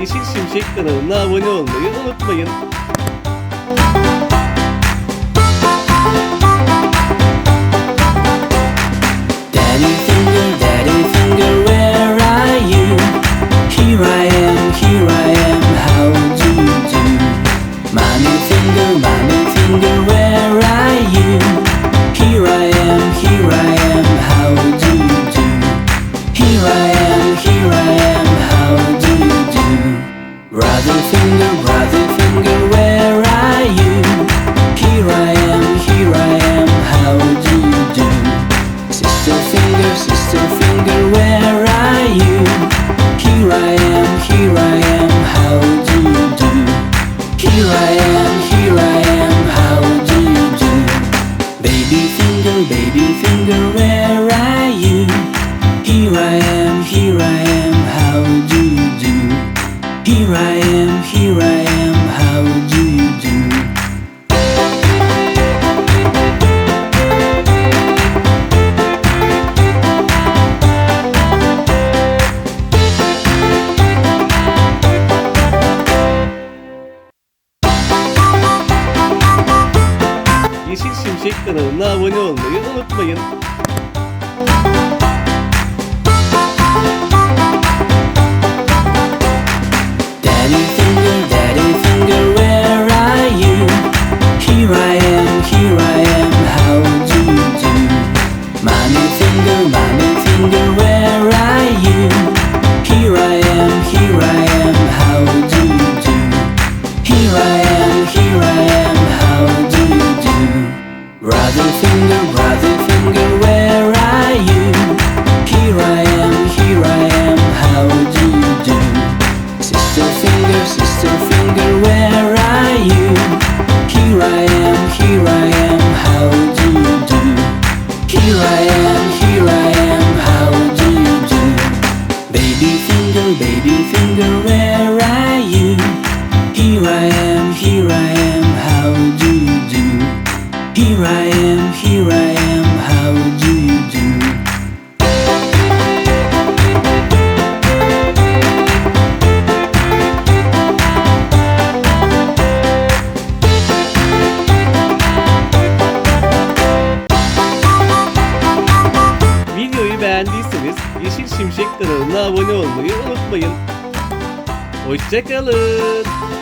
Yeşil Şimşek kanalına abone olmayı unutmayın. Daddy finger, daddy finger, where are you? Here I am, here I am, how do you do? Mommy finger, mommy finger, where finger, brother finger, where are you? Here I am, here I am, how do you do? Sister finger, sister finger, where are you? Here I am, here I am, how do you do? Here I am, here I am, how do you do? Baby finger, baby finger, where are you? Here I am, here I am, how do you do? Yeşil Şimşek kanalına abone olmayı unutmayın. Here I am, here I am, how do you do? Here I am, here I am, how do you do? Brother finger, brother finger, where are you? Here I am, here I am, how do you do? Sister finger, sister finger, where are you? Here I am, am, here I am, how do you do? Videoyu beğendiyseniz Yeşil Şimşek kanalına abone olmayı unutmayın. Hoşçakalın.